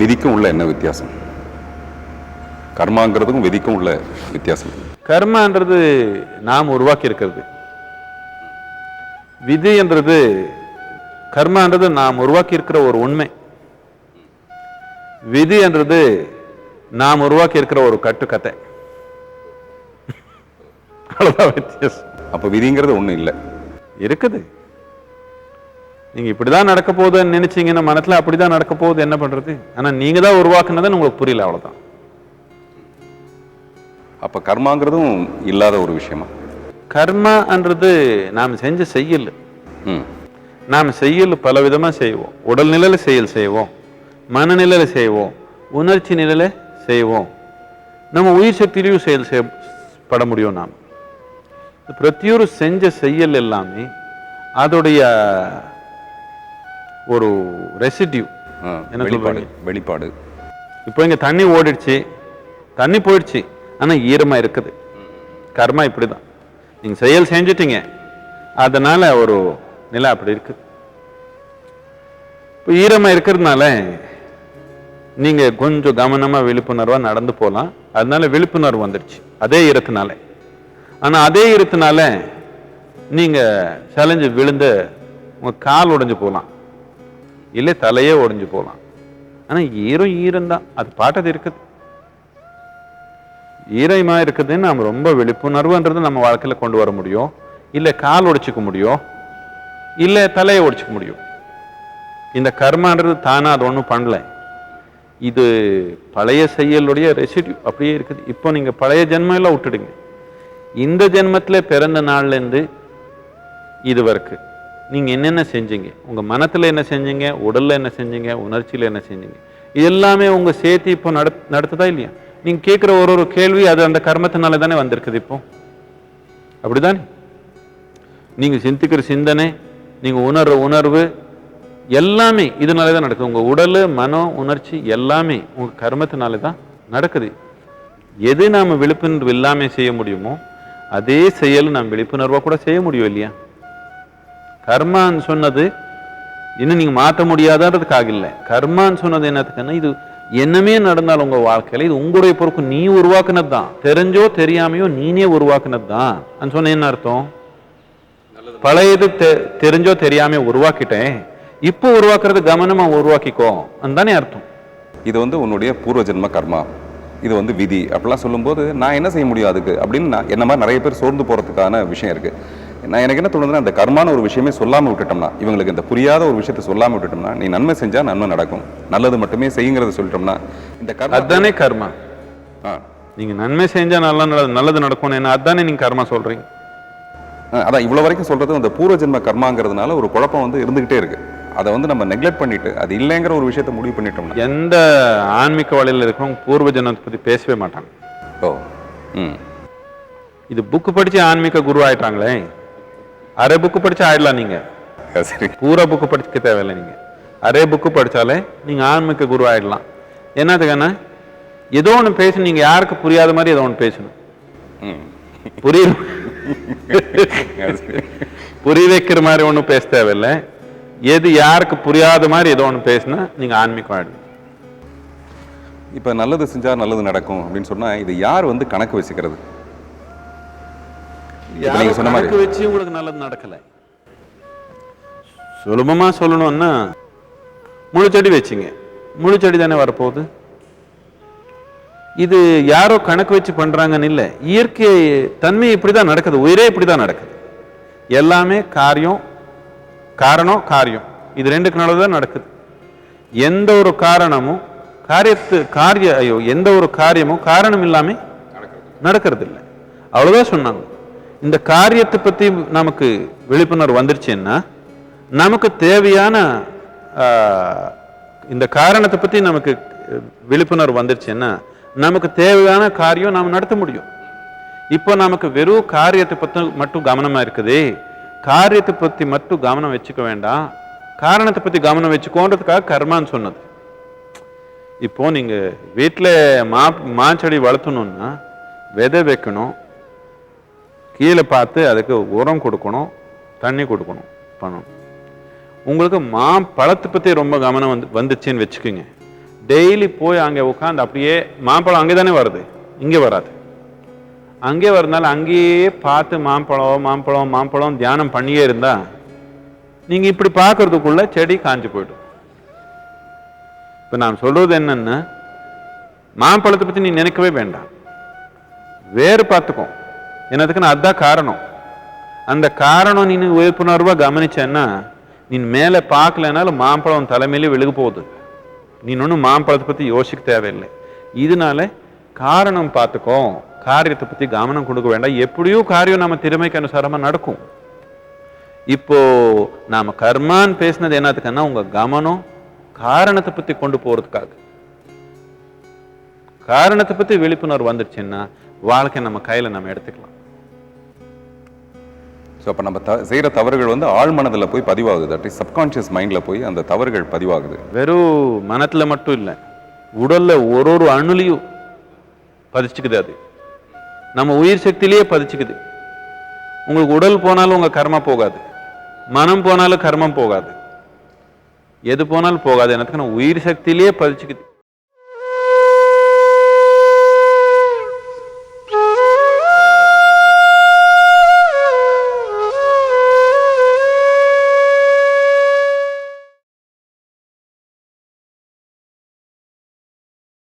விதிக்கும் உள்ள என்ன வித்தியாசம்? கர்மாங்கிறதுக்கும் விதிக்கும் உள்ள வித்தியாசம். கர்மான்றது நாம் உருவாக்கி இருக்கிறது விதி என்றது கர்மான்றது நாம் உருவாக்கி இருக்கிற ஒரு உண்மை. விதி என்றது நாம் உருவாக்கி இருக்கிற ஒரு கட்டுக்கதை. அவ்வளவுதான் வித்தியாசம். அப்ப விதிங்கிறது ஒண்ணும் இல்லை. இருக்குது. நீங்க இப்படிதான் நடக்க போகுதுன்னு நினைச்சீங்கன்னா மனசுல அப்படிதான் நடக்க போகுது. என்ன பண்றது? ஆனா நீங்க தான் உருவாக்குனதுன்னு உங்களுக்கு புரியல அவ்வளவுதான். அப்ப கர்மாங்கிறதும் இல்லாத ஒரு விஷயமா? கர்மான்றது நாம் செஞ்ச செய்யல். நாம் செய்யல் பல விதமா செய்வோம். உடல் நிலையில செயல் செய்வோம். மனநிலையில செய்வோம். உணர்ச்சி நிலையில செய்வோம். நம்ம உயிர் சக்தியிலையும் செயல் செய்யப்பட முடியும் நாம். பிரத்தியொரு செஞ்ச செய்யல் எல்லாமே அதோடைய ஒரு ரெசிடியூ. வெளிப்பாடு வெளிப்பாடு. இப்போ இங்க தண்ணி ஓடிடுச்சு. தண்ணி போயிடுச்சு. ஆனா ஈரமா இருக்குது. கர்மா இப்படிதான். நீங்க செயல் செஞ்சுட்டீங்க. அதனால ஒரு நிலை அப்படி இருக்கு. இப்போ ஈரமா இருக்கிறதுனால நீங்க கொஞ்சம் கவனமா விழிப்புணர்வா நடந்து போலாம். அதனால விழிப்புணர்வு வந்துடுச்சு. அதே ஈரத்தினால. ஆனா அதே ஈரத்தினால நீங்க சலைஞ்சு விழுந்து உங்க கால் உடைஞ்சு போகலாம் இல்லை தலையே உடைஞ்சு போகலாம் ஆனால் ஈரம் ஈரம் தான். அது பாட்டது இருக்குது. ஈரமா இருக்குதுன்னு நம்ம ரொம்ப விழிப்புணர்வுன்றது நம்ம வாழ்க்கையில் கொண்டு வர முடியும். இல்லை கால் உடைச்சிக்க முடியும். இல்லை தலையை உடைச்சிக்க முடியும். இந்த கர்மான்றது தானாக அது ஒன்றும் பண்ணல. இது பழைய செயலுடைய ரெசிடியூ அப்படியே இருக்குது. இப்போ நீங்கள் பழைய ஜென்மம் எல்லாம் விட்டுடுங்க. இந்த ஜென்மத்தில் பிறந்த நாள்ல இருந்து இது வரைக்கும். நீங்கள் என்னென்ன செஞ்சீங்க? உங்கள் மனத்தில் என்ன செஞ்சீங்க? உடலில் என்ன செஞ்சீங்க? உணர்ச்சியில் என்ன செஞ்சீங்க? இது எல்லாமே உங்கள் சேர்த்து இப்போ நட நடத்துதா இல்லையா? நீங்கள் கேட்குற ஒரு ஒரு கேள்வி அது அந்த கர்மத்தினால தானே வந்திருக்குது இப்போ. அப்படிதானே? நீங்கள் சிந்திக்கிற சிந்தனை நீங்கள் உணர்ற உணர்வு எல்லாமே இதனால தான் நடக்குது. உங்கள் உடல் மனம் உணர்ச்சி எல்லாமே உங்கள் கர்மத்தினால தான் நடக்குது. எது நாம் விழிப்புணர்வு இல்லாமல் செய்ய முடியுமோ அதே செயல் நாம் விழிப்புணர்வாக கூட செய்ய முடியும் இல்லையா? கர்மான்னு சொன்னது இன்னும் நீங்க மாற்ற முடியாததுக்காக இல்லை. கர்மான்னு சொன்னது என்னத்துக்குன்னா இது என்னமே நடந்தாலும் உங்க வாழ்க்கையில இது உங்களுடைய பொறுப்பு. நீ உருவாக்குனது தான் தெரிஞ்சோ தெரியாமையோ நீனே உருவாக்குனது தான் சொன்ன என்ன அர்த்தம்? பழையது தெ- தெரிஞ்சோ தெரியாம உருவாக்கிட்டேன். இப்போ உருவாக்குறது கவனமா உருவாக்கிக்கோ. தானே அர்த்தம். இது வந்து உன்னுடைய பூர்வ ஜென்ம கர்மா. இது வந்து விதி. அப்படிலாம் சொல்லும்போது நான் என்ன செய்ய முடியும் அதுக்கு? அப்படின்னு நான் என்ன மாதிரி நிறைய பேர் சோர்ந்து போறதுக்கான விஷயம் இருக்கு. நான் எனக்கு என்ன தோணுதுன்னா அந்த கர்மான ஒரு விஷயமே சொல்லாம விட்டுட்டோம்னா இவங்களுக்கு இந்த புரியாத ஒரு விஷயத்தை சொல்லாம விட்டுட்டோம்னா நீ நன்மை செஞ்சா நன்மை நடக்கும். நல்லது மட்டுமே செய்யுங்கிறத சொல்லிட்டோம்னா இந்த கர்மா அதுதானே கர்மா. ஆ. நீங்க நன்மை செஞ்சா நல்லா நல்லது நல்லது நடக்கும் என்ன அதானே நீங்க கர்மா சொல்றீங்க? ஆ, அதான் இவ்வளவு வரைக்கும் சொல்றது அந்த பூர்வ ஜென்ம கர்மாங்கிறதுனால ஒரு குழப்பம் வந்து இருந்துகிட்டே இருக்கு. அதை வந்து நம்ம நெக்லெக்ட் பண்ணிட்டு அது இல்லைங்கிற ஒரு விஷயத்தை முடிவு பண்ணிட்டோம்னா எந்த ஆன்மீக வழியில் இருக்கிறவங்க பூர்வ ஜென்மத்தை பத்தி பேசவே மாட்டாங்க. ஓ ம். இது புக்கு படிச்சு ஆன்மீக குரு ஆயிட்டாங்களே. அரை புக்கு படிச்சு ஆயிடலாம் நீங்க. சரி. பூரா புக்கு படிச்சுக்க தேவையில்லை நீங்க. அரை புக்கு படிச்சாலே நீங்க ஆன்மீக குரு ஆயிடலாம். என்னதுக்கான ஏதோ ஒன்று பேசணும். நீங்க யாருக்கு புரியாத மாதிரி ஏதோ ஒன்று பேசணும். புரியுது. புரிய வைக்கிற மாதிரி ஒன்றும் பேச தேவையில்லை. எது யாருக்கு புரியாத மாதிரி ஏதோ ஒன்று பேசினா நீங்க ஆன்மீகம் ஆயிடும் இப்ப நல்லது செஞ்சா நல்லது நடக்கும் அப்படின்னு சொன்னா இது யார் வந்து கணக்கு வச்சுக்கிறது? நீங்க சொன்ன மாதிரி. வச்சு உங்களுக்கு நல்லது நடக்கல? சுலபமா சொல்லணும்னா முழு செடி வச்சுங்க. முழு செடி தானே வரப்போகுது? இது யாரோ கணக்கு வச்சு பண்றாங்கன்னு இல்லை. இயற்கை தன்மை இப்படிதான் நடக்குது. உயிரே இப்படிதான் நடக்குது. எல்லாமே காரியம் காரணம் காரியம். இது ரெண்டுக்கு நடுவில் தான் நடக்குது. எந்த ஒரு காரணமும் காரியத்து காரிய ஐயோ எந்த ஒரு காரியமும் காரணம் இல்லாம நடக்கிறது இல்லை அவ்வளவுதான் சொன்னாங்க. இந்த காரியத்தை பற்றி நமக்கு விழிப்புணர்வு வந்துருச்சுன்னா நமக்கு தேவையான இந்த காரணத்தை பற்றி நமக்கு விழிப்புணர்வு வந்துருச்சுன்னா நமக்கு தேவையான காரியம் நாம் நடத்த முடியும். இப்போ நமக்கு வெறும் காரியத்தை பற்றி மட்டும் கவனமாக இருக்குது. காரியத்தை பற்றி மட்டும் கவனம் வச்சுக்க வேண்டாம். காரணத்தை பற்றி கவனம் வச்சுக்கோன்றதுக்காக கர்மான்னு சொன்னது. இப்போ நீங்கள் வீட்டில் மா மாச்செடி வளர்த்தணுன்னா விதை வைக்கணும் கீழே பார்த்து அதுக்கு உரம் கொடுக்கணும் தண்ணி கொடுக்கணும் பண்ணணும். உங்களுக்கு மா பழத்தை பற்றி ரொம்ப கவனம் வந்து வந்துச்சுன்னு வச்சுக்கோங்க. டெய்லி போய் அங்கே உட்காந்து அப்படியே மாம்பழம் அங்கே தானே வருது? இங்கே வராது. அங்கே வரதுனால அங்கேயே பார்த்து மாம்பழம் மாம்பழம் மாம்பழம் தியானம் பண்ணியே இருந்தா நீங்க இப்படி பார்க்கறதுக்குள்ள செடி காஞ்சு போயிடும். இப்போ நான் சொல்றது என்னன்னா மாம்பழத்தை பற்றி நீ நினைக்கவே வேண்டாம். வேறு பார்த்துக்கோ. என்னதுக்குன்னு அதுதான் காரணம். அந்த காரணம் நீ விழிப்புணர்வா கவனிச்சேன்னா நீ மேலே பார்க்கலனாலும் மாம்பழம் தலைமையிலே விழுக போகுது. நீ ஒன்றும் மாம்பழத்தை பத்தி யோசிக்க தேவையில்லை. இதனால காரணம் பார்த்துக்கோ. காரியத்தை பத்தி கவனம் கொடுக்க வேண்டாம். எப்படியோ காரியம் நம்ம திறமைக்கு அனுசாரமா நடக்கும். இப்போ நாம கர்மான்னு பேசினது என்னத்துக்குன்னா உங்க கவனம் காரணத்தை பத்தி கொண்டு போறதுக்காக. காரணத்தை பத்தி விழிப்புணர்வு வந்துருச்சுன்னா வாழ்க்கை நம்ம கையில நம்ம எடுத்துக்கலாம். ஸோ அப்போ நம்ம த செய்கிற தவறுகள் வந்து ஆழ்மனதில் போய் பதிவாகுது. தட் இஸ் சப்கான்ஷியஸ் மைண்டில் போய் அந்த தவறுகள் பதிவாகுது. வெறும் மனத்துல மட்டும் இல்லை உடல்ல ஒரு ஒரு அணுலையும் பதிச்சுக்குது அது. நம்ம உயிர் சக்தியிலேயே பதிச்சுக்குது. உங்களுக்கு உடல் போனாலும் உங்க கர்மா போகாது. மனம் போனாலும் கர்மம் போகாது. எது போனாலும் போகாது. எனக்கு உயிர் சக்தியிலேயே பதிச்சுக்குது.